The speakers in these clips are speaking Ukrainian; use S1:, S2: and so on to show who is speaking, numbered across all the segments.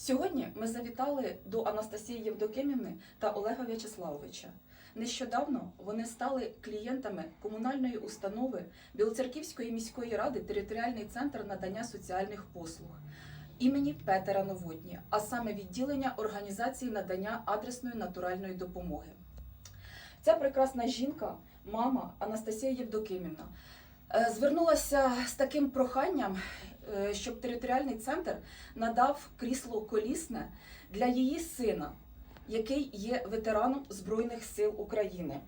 S1: Сьогодні ми завітали до Анастасії Євдокимівни та Олега В'ячеславовича. Нещодавно вони стали клієнтами комунальної установи Білоцерківської міської ради територіальний центр надання соціальних послуг імені Петера Новотні, а саме відділення організації надання адресної натуральної допомоги. Ця прекрасна жінка, мама Анастасія Євдокимівна, е, звернулася з таким проханням, щоб територіальний центр надав крісло колісне для її сина, який є ветераном Збройних сил України,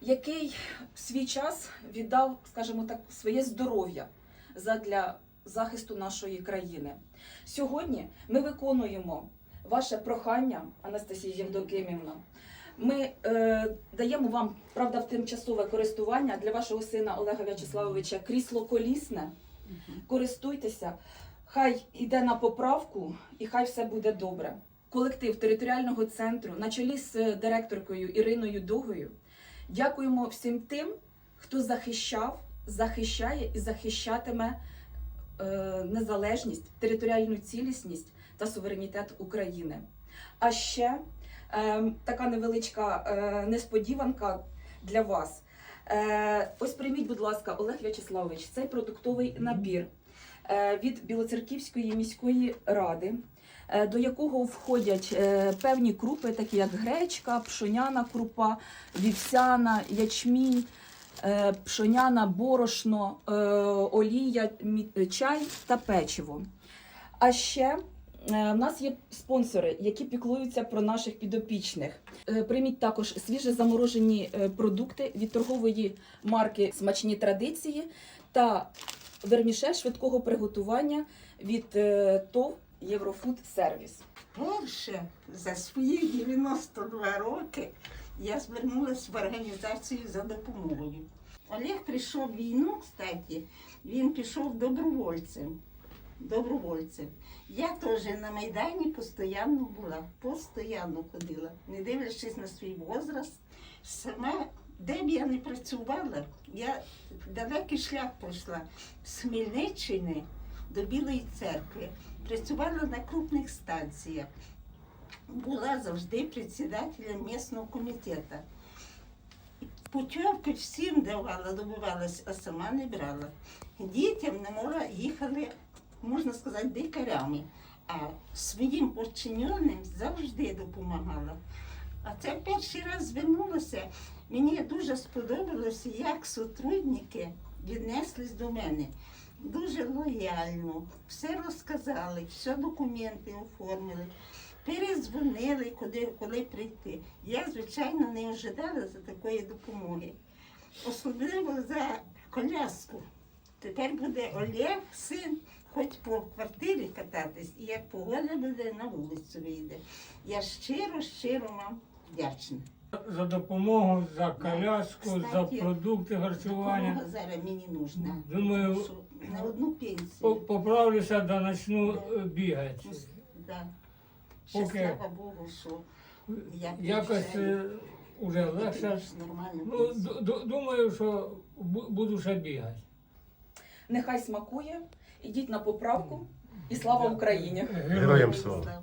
S1: який в свій час віддав, скажімо так, своє здоров'я задля захисту нашої країни. Сьогодні ми виконуємо ваше прохання, Анастасія Євдокимівна. Ми е, даємо вам правда в тимчасове користування для вашого сина Олега В'ячеславовича крісло колісне. Користуйтеся, хай іде на поправку і хай все буде добре. Колектив територіального центру на чолі з е, директоркою Іриною Дугою. Дякуємо всім тим, хто захищав, захищає і захищатиме е, незалежність, територіальну цілісність та суверенітет України. А ще е, така невеличка е, несподіванка для вас. Е, ось прийміть, будь ласка, Олег В'ячеславович, цей продуктовий набір е, від Білоцерківської міської ради, е, до якого входять певні крупи, такі як гречка, пшоняна крупа, вівсяна, ячмінь, пшоняна, борошно, олія, чай та печиво. А ще в нас є спонсори, які піклуються про наших підопічних. Е, Прийміть також свіже заморожені е, продукти від торгової марки Смачні традиції та вермішель швидкого приготування від е, ТОВ Єврофуд Сервіс.
S2: Перше за свої 92 роки я звернулася в організацію за допомогою. Олег прийшов в війну, кстати, він пішов добровольцем. Добровольцем. Я теж на Майдані постійно була, постійно ходила, не дивлячись на свій возраст. Сама, де б я не працювала, я далекий шлях пройшла з Хмельниччини до Білої церкви. Працювала на крупних станціях. Була завжди председателем місного комітету. Путівки всім давала, добувалась, а сама не брала. Дітям на море їхали, можна сказати, дикарями, а своїм подчиненим завжди допомагала. А це перший раз звернулася. Мені дуже сподобалося, як сотрудники віднеслись до мене. Дуже лояльно, все розказали, все документи оформили, перезвонили, куди, коли прийти. Я, звичайно, не ожидала за такої допомоги. Особливо за коляску. Тепер буде Олег, син, по квартирі кататись, і як погода буде, на вулицю вийде. Я щиро, щиро вам вдячна.
S3: За допомогу, за коляску, за продукти харчування.
S2: Допомога зараз мені нужна.
S3: Думаю,
S2: Що на одну
S3: По-
S2: пенсію.
S3: Поправлюся да почну е, бігати.
S2: Да. Ще
S3: Поки-
S2: слава Богу, що я
S3: Якось
S2: приїжджаю.
S3: е, уже легше.
S2: нормально.
S3: Ну, ду- ду- думаю, що бу- буду ще бігати.
S1: Нехай смакує, ідіть на поправку і слава Україні!
S3: Героям
S2: слава.